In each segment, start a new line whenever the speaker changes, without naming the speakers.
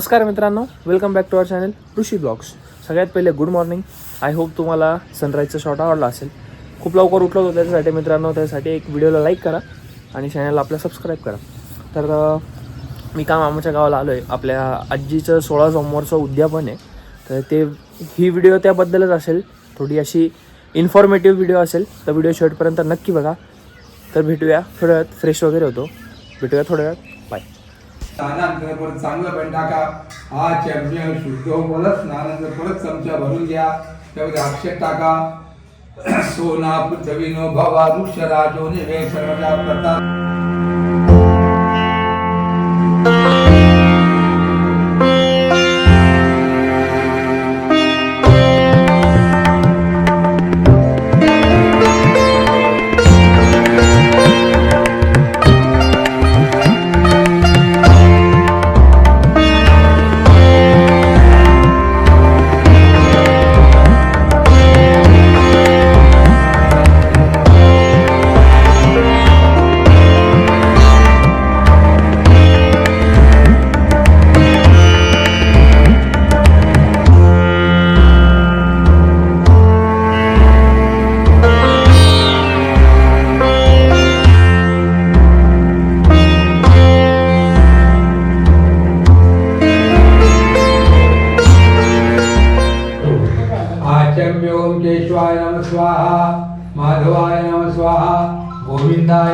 नमस्कार मित्रांनो welcome back to our channel Rishi blogs सगळ्यात पहिले गुड मॉर्निंग आय होप तुम्हाला सनराईजचा शॉट आवडला असेल. खूप लवकर उठलो होतो त्याच्यासाठी मित्रांनो त्यासाठी एक व्हिडिओला लाईक करा आणि चॅनलला आपल्या सबस्क्राईब करा. तर मी काम आमच्या गावाला आलो आहे आपल्या आजीचं सोळा सोमवारचं उद्यापन आहे. तर ते ही व्हिडिओ त्याबद्दलच असेल. थोडी अशी इन्फॉर्मेटिव्ह व्हिडिओ असेल. तर व्हिडिओ शेवटपर्यंत नक्की बघा. तर भेटूया. थोड्या वेळात फ्रेश वगैरे होतो. भेटूया थोड्या वेळात.
स्नानानंतर परत चांगलं पण टाका. हा चॅम्पियन शुद्ध हो, परत स्नानानंतर परत चमचा भरून घ्या. त्यामध्ये अक्षर टाका. सोना पृथ्वीनो भवा वृक्षराजो निवेश प्रता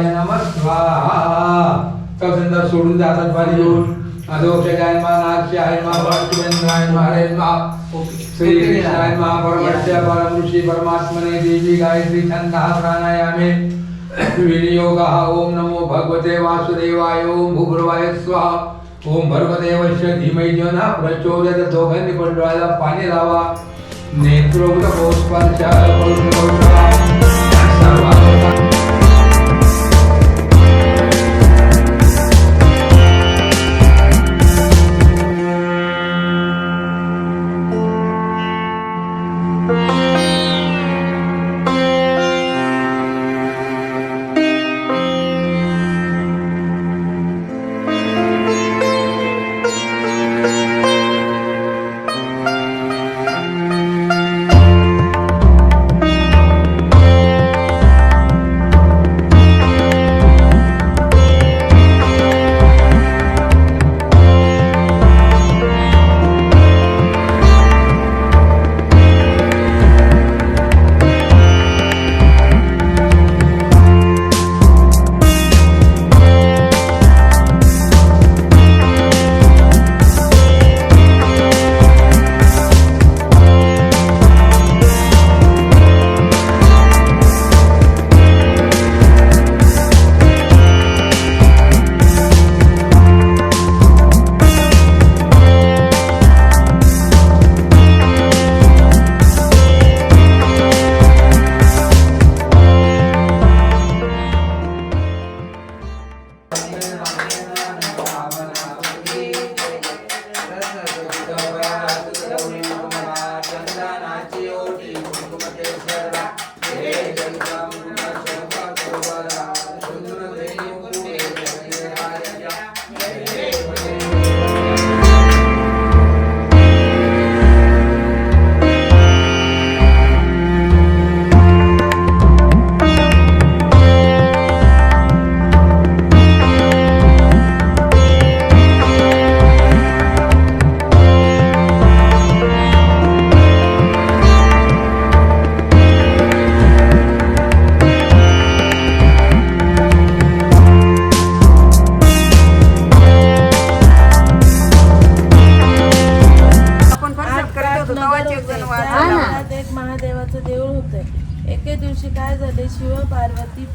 गोविंदाय नम स्वाहा सोडून जातात बारी येऊन अधोक्षजाय मा मा भक्तिवेंद्राय मा श्री कृष्णाय मा परमस्य परम परमात्मने देवी गायत्री छंदः प्राणायामे विनियोगः ओम नमो भगवते वासुदेवाय ओम भूभुर्वाय स्वाहा ओम भगवते वश्य धीमहि जन दोघांनी पण पाणी लावा नेत्रोक्त पोस्पर्श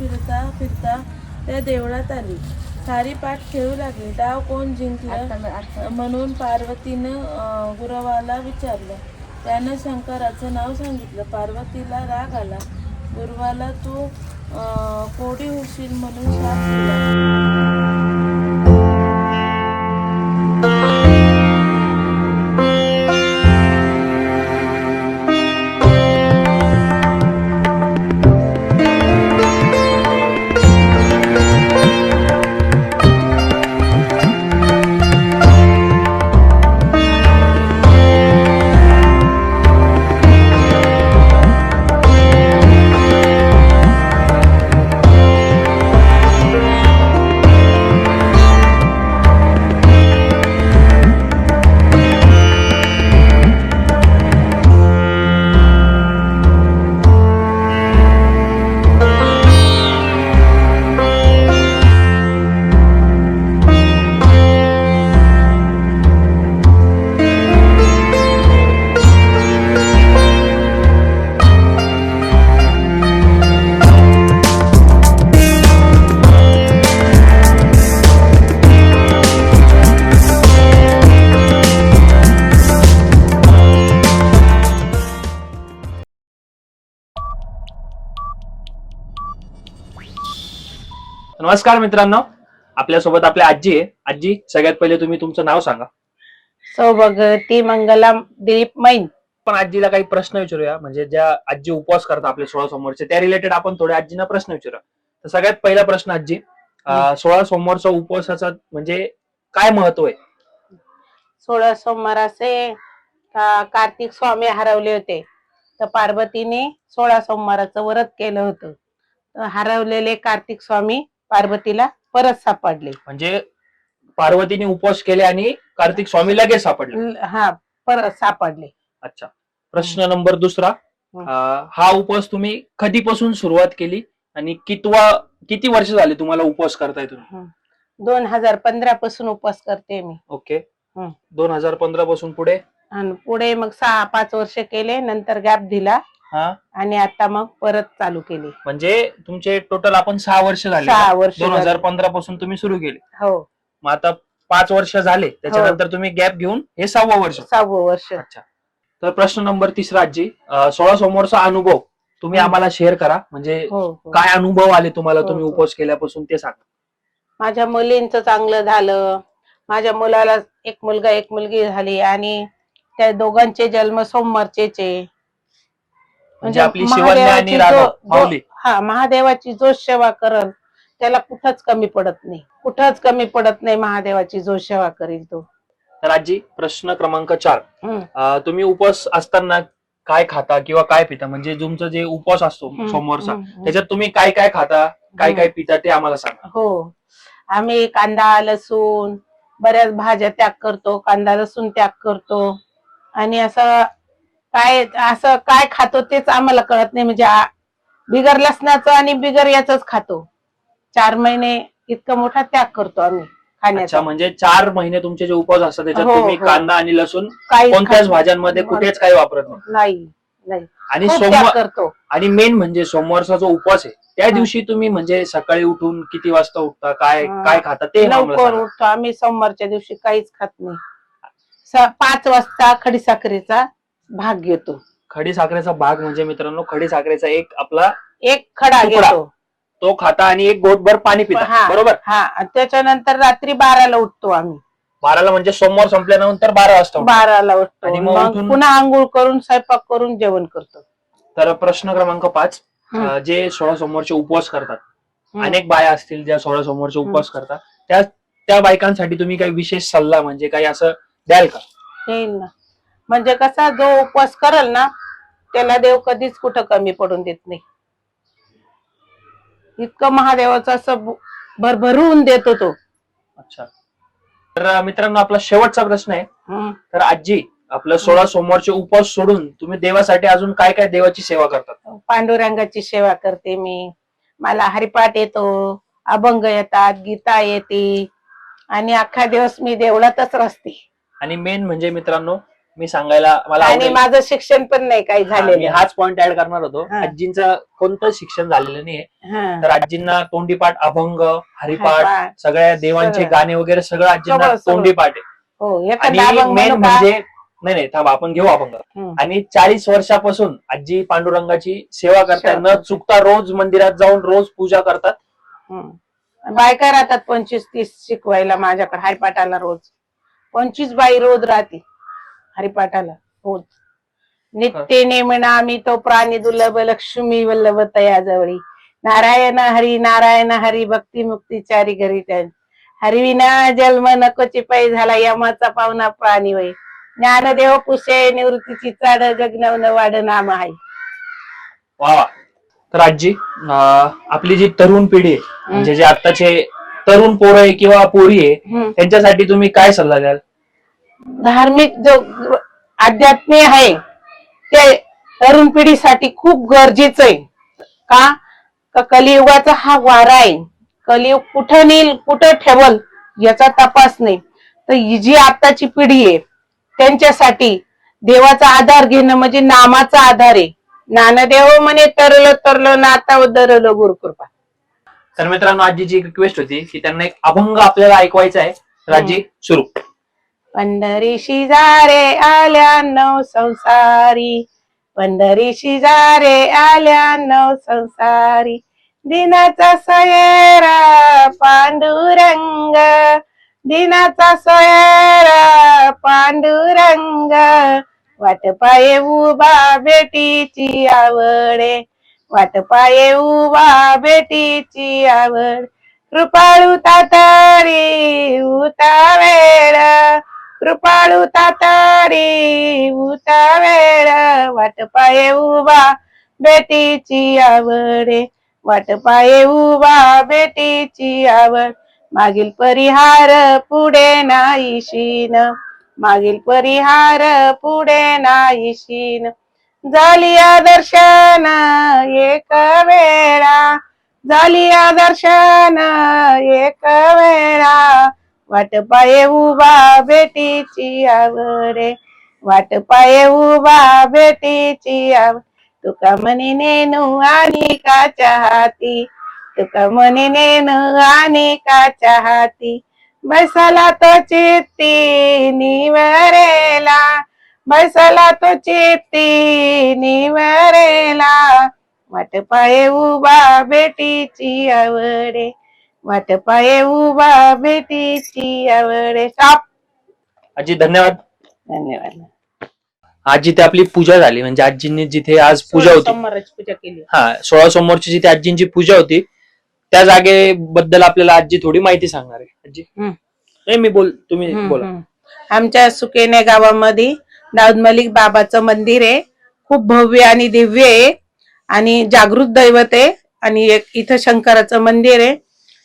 फिरता फिरता त्या देवळात आली. सारी पाठ खेळू लागली. डाव कोण जिंकलं? म्हणून पार्वतीनं गुरवाला विचारलं. त्यानं शंकराचं नाव सांगितलं. पार्वतीला राग आला. गुरुवाला तू कोडी होशील म्हणून शाप दिला.
नमस्कार मित्रांनो. आपल्यासोबत आपल्या आजी आहे. आजी सगळ्यात पहिले तुम्ही तुमचं नाव सांगा.
सौभगती मंगलम दिलीप मैन.
पण आजीला काही प्रश्न विचारूया. म्हणजे ज्या आजी उपवास करतात आपले सोळा सोमवारचे त्या रिलेटेड आपण थोड्या आजींना प्रश्न विचारूया. तर सगळ्यात पहिला प्रश्न आजी अं, सोळा सोमवारचा उपवासाचा म्हणजे काय महत्त्व आहे?
सोळा सोमवार असे का कार्तिक स्वामी हरवले होते. तर पार्वतीने सोळा सोमवाराचं व्रत केलं होतं. तर हरवलेले कार्तिक स्वामी पार्वतीला परत सापडले.
म्हणजे पार्वतीने उपवास केले आणि कार्तिक स्वामी लगेच सापडले.
ल- हा परत सापडले.
अच्छा. प्रश्न नंबर दुसरा. अं, हा उपवास तुम्ही कधीपासून सुरुवात केली आणि कितवा किती वर्ष झाले तुम्हाला उपवास करताय तुम्ही?
दोन हजार पंधरा पासून उपवास करते मी.
ओके.
हम्म.
दोन हजार पंधरा पासून पुढे?
आणि पुढे मग सहा पाच वर्ष केले नंतर गॅप दिला.
हा?
आणि आता मग परत चालू केली.
म्हणजे तुमचे टोटल आपण सहा वर्ष झाले.
सहा वर्ष
दोन हजार
झाली.
पंधरा पासून तुम्ही सुरू केले.
हो.
मग आता पाच वर्ष झाले. त्याच्यानंतर तुम्ही गॅप घेऊन हे सहावं वर्ष.
सहावं वर्ष.
अच्छा. तर प्रश्न नंबर तिसरा अं, सोळा सोमवारचा अनुभव तुम्ही
हम्म.
आम्हाला शेअर करा. म्हणजे
हो हो.
काय अनुभव आले तुम्हाला
हो,
तुम्ही
हो.
उपवास केल्यापासून ते सांगा.
माझ्या मुलींचं चांगलं झालं. माझ्या मुलाला एक मुलगा एक मुलगी झाली आणि त्या दोघांचे जन्म सोमवारचेच. आहे
म्हणजे आपली शिवन्या
महादेवाची
आणि राघव
जो- जो-
माऊली.
हा महादेवाची जो सेवा करल त्याला कुठंच कमी पडत नाही. कुठंच कमी पडत नाही महादेवाची जो सेवा करील तो.
तर आजी प्रश्न क्रमांक चार.
हम्म.
तुम्ही उपवास असताना काय खाता किंवा काय पिता? म्हणजे तुमचं जे उपवास असतो
हम्म,
सोमवारचा
हम्म, हम्म.
त्याच्यात तुम्ही काय काय खाता काय. काय पिता ते आम्हाला सांगा.
हो. आम्ही कांदा लसूण बऱ्याच भाज्या त्याग करतो. कांदा लसूण त्याग करतो. आणि असं काय असं काय खातो तेच आम्हाला कळत नाही म्हणजे बिगर लसणाचं आणि बिगर याच खातो चार महिने इतका मोठा त्याग करतो आम्ही खाण्याचा
म्हणजे चार महिने तुमचे जे उपवास असतात त्याच्यात
हो,
तुम्ही
हो.
कांदा आणि लसूण कोणत्याच. भाज्यांमध्ये कुठेच काही वापरत नाही
नाही नाही
आणि
खूप त्याग
सोमवार
करतो
आणि मेन म्हणजे सोमवारचा जो उपवास आहे त्या
हा.
दिवशी तुम्ही म्हणजे सकाळी उठून किती वाजता उठता काय
हा.
काय खाता ते आम्हाला
लवकर
सांगा.
उठतो आम्ही सोमवारच्या दिवशी काहीच खात नाही स- पाच वाजता खडीसाखरेचा भाग घेतो.
खडी साखरेचा भाग म्हणजे मित्रांनो खडी साखरेचा एक आपला
एक खडा
तुकडा.
घेतो.
तो खाता आणि एक घोटभर पाणी पिता.
हा.
बरोबर?
हा. आणि त्याच्यानंतर रात्री बाराला उठतो आम्ही.
बाराला म्हणजे सोमवार संपल्यानंतर बारा वाजता उठता.
बाराला उठतो.
आणि मग
मग
उठून-
पुन्हा आंघोळ करून स्वयंपाक करून जेवण करतो.
तर प्रश्न क्रमांक पाच
हम्म.
अं, जे सोळा सोमवारचे उपवास करतात.
हम्म.
अनेक बाया असतील ज्या सोळा सोमवारचे उपवास करतात. त्या त्या बायकांसाठी तुम्ही काही विशेष सल्ला म्हणजे काही असं द्याल का?
येईल ना. म्हणजे कसा जो उपवास करल ना त्याला देव कधीच कुठं कमी पडून देत नाही. इतकं महादेवाचं असं भरभरून देतो तो.
अच्छा. तर मित्रांनो आपला शेवटचा प्रश्न आहे. तर आजी आपलं सोळा सोमवारचे उपवास सोडून तुम्ही देवासाठी अजून काय काय देवाची सेवा करतात?
पांडुरंगाची सेवा करते मी. मला हरिपाठ येतो अभंग येतात गीता येते आणि अख्खा दिवस मी देवळातच असते
आणि मेन म्हणजे मित्रांनो मी सांगायला मला
आणि
आवडेल-
माझं शिक्षण पण नाही काही
हा, मी
झालेलं
हाच पॉइंट ऍड करणार होतो
हा.
आजींचं कोणतं शिक्षण झालेलं नाहीये
हा.
तर आजींना तोंडीपाठ अभंग हरिपाठ. सगळ्या देवांचे
सगळं.
गाणे वगैरे सगळं आजींना
सगळं, सगळं.
तोंडीपाठ आहे
हो
आणि
एखादा अभंग
मेन
म्हणू का?
म्हणजे नाही नाही थांब आपण घेऊ अभंग
हम्म.
आणि चाळीस वर्षापासून आजी पांडुरंगाची सेवा करतात
सेवा
न
करतात.
चुकता रोज मंदिरात जाऊन रोज पूजा करतात
हम्म. बायका राहतात पंचवीस तीस शिकवायला माझ्याकडे हरिपाठाला रोज पंचवीस बाई रोज राहते हरिपाठाला. रोज नित्य नेमना आम्ही तो प्राणी दुर्लभ लक्ष्मी वल्लभ तयाजवळी. नारायण हरी नारायण हरी भक्ती मुक्ती चारी घरी त्या हरिविना जन्म नकोची पै झाला यमाचा पाहुणा प्राणी वय ज्ञानदेव पुषे निवृत्तीची चाड जगनवन वाढ नाम आहे.
वा तर आजी आपली जी तरुण पिढी आहे म्हणजे जे आताचे तरुण पोरं आहे किंवा पोरी आहे. त्यांच्यासाठी तुम्ही काय सल्ला द्याल?
धार्मिक जो अध्यात्मी आहे ते तरुण पिढीसाठी खूप गरजेचं आहे. का? का कलियुगाचा हा वारा आहे. कलियुग कुठं नेईल कुठं ठेवल याचा तपास नाही. तर ही जी आताची पिढी आहे त्यांच्यासाठी देवाचा आधार घेणं म्हणजे नामाचा आधार आहे. नानदेव म्हणे तरलो तरलो नाता उदरलो गुरुकृपा.
तर मित्रांनो आजीची एक रिक्वेस्ट होती की त्यांना एक अभंग आपल्याला ऐकवायचा आहे. तर आजी सुरू.
पंढरी शिजारे आल्या नव संसारी. पंढरी शिजारे आल्या नव संसारी. दिनाचा सोयरा पांडुरंग. दिनाचा सोयरा पांडुरंग. वाट पाये उभा बेटीची आवडे. वाट पाये उभा बेटीची आवड. कृपाळू तातारी उतावेळ. कृपाळू तातारी उता वेळ वाट पाये उभा बेटीची आवडे वाट पाये उभा बेटीची आवड मागील परिहार पुढे नाहीशीन. मागील परिहार पुढे नाहीशीन. झाली दर्शन एक वेळा. झाली दर्शन एक वेळा. वाट पाये उभा बेटीची आवरे वाट पाये उभा बेटीची आव तुका म्हणे नेनू आणि काच्या हाती तुका म्हणे नेनू आणि काच्या हाती बसला तो चित्ती निवरेला. बसला तो चित्ती निवरेला. वाट पाये उभा बेटीची आवडे वाट पाये उभा बेटीची आवडे स्टॉप
आजी धन्यवाद.
धन्यवाद.
आज जिथे आपली पूजा झाली. म्हणजे आजींनी जिथे आज पूजा होती.
सोमवारची पूजा केली.
हा सोळा सोमवारची जिथे आजींची पूजा होती त्या जागेबद्दल आपल्याला आजी थोडी माहिती सांगणार आहे. आजी.
हम्म.
नाही मी बोल तुम्ही
हम्म,
बोला.
हम्म. आमच्या सुकेने गावामध्ये दाऊद मलिक बाबाचं मंदिर आहे. खूप भव्य आणि दिव्य आहे. आणि जागृत दैवत आहे. आणि एक इथं शंकराचं मंदिर आहे.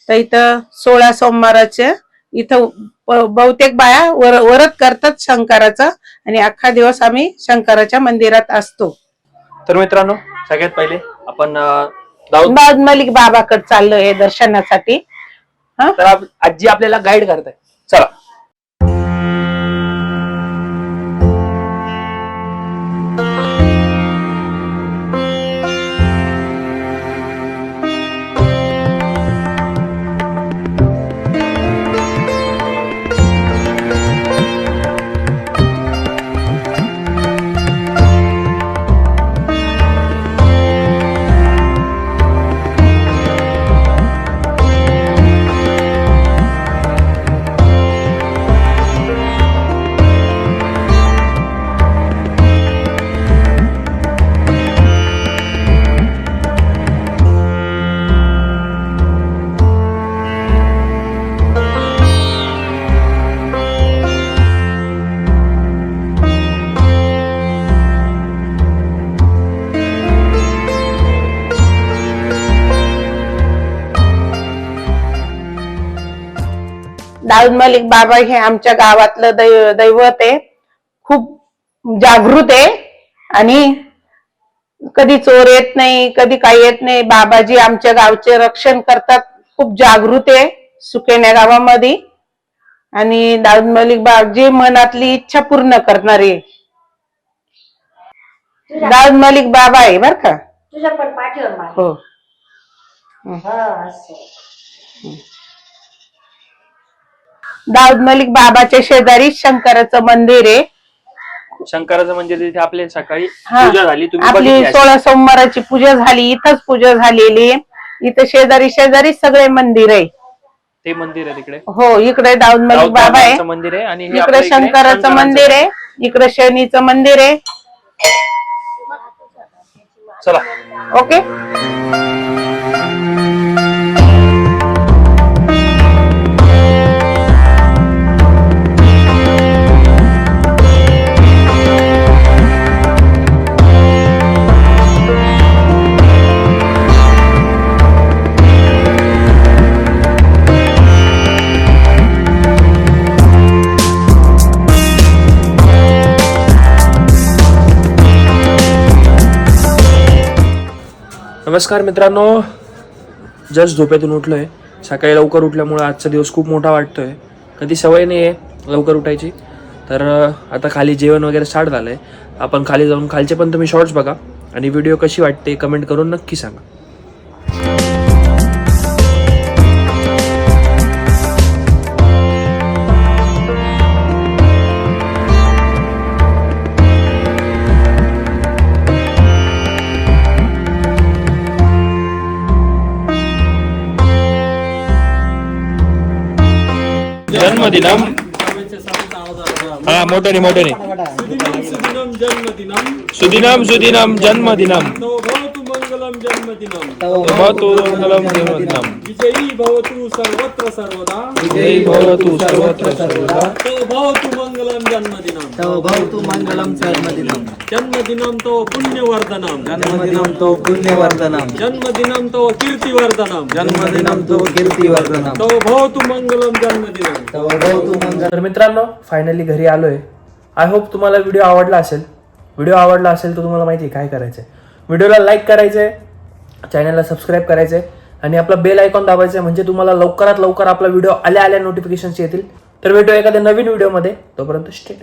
तर इथं सोळा सोमवाराचं इथं बहुतेक बाया वर वरत करतात शंकराचं आणि अख्खा दिवस आम्ही शंकराच्या मंदिरात असतो.
तर मित्रांनो सगळ्यात पहिले आपण दाऊद
दाऊद मलिक बाबाकडे चाललोय दर्शनासाठी.
तर आप- आजी आपल्याला गाईड करताय. चला.
दाऊद मलिक बाबा हे आमच्या गावातलं दै- दैवत आहे. खूप जागृत आहे. आणि कधी चोर येत नाही कधी काही येत नाही. बाबाजी आमच्या गावचे रक्षण करतात. खूप जागृत आहे सुकेण्या गावामध्ये. आणि दाऊद मलिक बाबाजी मनातली इच्छा पूर्ण करणारे. दाऊद मलिक बाबा आहे बर का?
तुझ्या पण पाठीवर मार
हो. दाऊद मलिक बाबाच्या शेजारी शंकराचं मंदिर आहे.
शंकराचं मंदिर तिथे आपले सकाळी
हा.
पूजा झाली तुम्ही
आपली
बघितली असेल.
सोळा सोमवाराची पूजा झाली इथंच पूजा झालेली आहे. इथं शेजारी शेजारी सगळे मंदिर आहे.
ते मंदिर आहे तिकडे.
हो इकडे दाऊद मलिक बाबा आहे.
मंदिर आहे आणि हे आपल्या
इकडे
इकडे
शंकराचं मंदिर आहे. इकडे शनीचं मंदिर आहे.
चला.
ओके?
नमस्कार मित्रांनो. जस्ट झोपेतून उठलोय सकाळी लवकर उठल्यामुळे आजचा दिवस खूप मोठा वाटतोय. कधी सवय नाही आहे लवकर उठायची. तर आता खाली जेवण वगैरे स्टार्ट झालं आहे आपण खाली जाऊन खालचे पण तुम्ही शॉर्ट्स बघा आणि व्हिडिओ कशी वाटते कमेंट करून नक्की सांगा. જન્મદિનમ. હા
મોટેની મોટેની. સુદિનમ
સુદિનમ જન્મદિનમ. સુદિનમ
સુદિનમ જન્મદિનમ. मंगलम जन्मदिनम विजयी भवतु सर्वत्र सर्वदा।
जय भवतु सर्वत्र सर्वदा।
तो भवतु मंगलम जन्मदिनम।
भवतु मंगलम
तो पुण्यवर्धनम।
जन्मदिनं तो पुण्यवर्धनं
जन्मदिनं तो कीर्तिवर्धनम।
जन्मदिनं तो कीर्तिवर्धनं
तो भवतु मंगलम जन्मदिनम।
भवतु मंगल
तर मित्रांनो फायनली घरी आलोय. आय होप तुम्हाला व्हिडिओ आवडला असेल. व्हिडिओ आवडला असेल तर तुम्हाला माहिती आहे काय करायचं आहे व्हिडिओला लाईक करायचं आहे चॅनलला सबस्क्राईब करायचं आहे आणि आपला बेल आयकॉन दाबायचं आहे म्हणजे तुम्हाला लवकरात लवकर आपला व्हिडिओ आल्या आल्या नोटिफिकेशन्स येतील. तर भेटू एखाद्या नवीन व्हिडिओमध्ये तोपर्यंत स्टेट